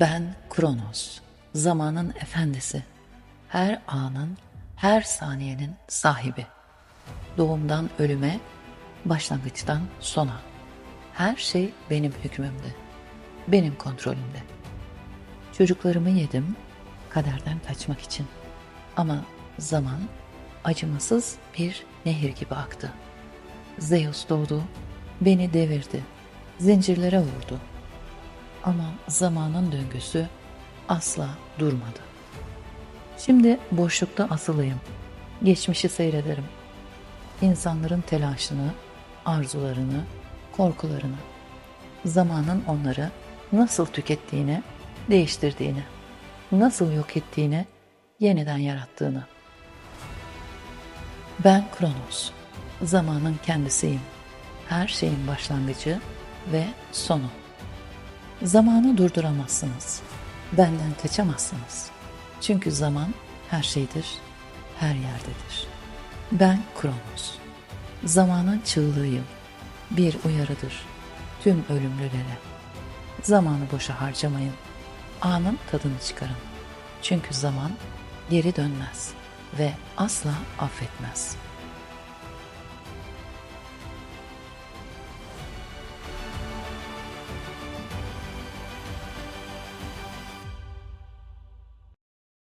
Ben Kronos, zamanın efendisi. Her anın, her saniyenin sahibi. Doğumdan ölüme, başlangıçtan sona. Her şey benim hükmümde. Benim kontrolümde. Çocuklarımı yedim kaderden kaçmak için. Ama zaman acımasız bir nehir gibi aktı. Zeus doğdu, beni devirdi, zincirlere vurdu. Ama zamanın döngüsü asla durmadı. Şimdi boşlukta asılıyım. Geçmişi seyrederim. İnsanların telaşını, arzularını, korkularını, zamanın onları nasıl tükettiğini, değiştirdiğini, nasıl yok ettiğini, yeniden yarattığını. Ben Kronos, zamanın kendisiyim. Her şeyin başlangıcı ve sonu. Zamanı durduramazsınız. Benden kaçamazsınız. Çünkü zaman her şeydir, her yerdedir. Ben Kronos. Zamanın çığlığıyım. Bir uyarıdır tüm ölümlülere. Zamanı boşa harcamayın. Anın tadını çıkarın. Çünkü zaman geri dönmez ve asla affetmez.''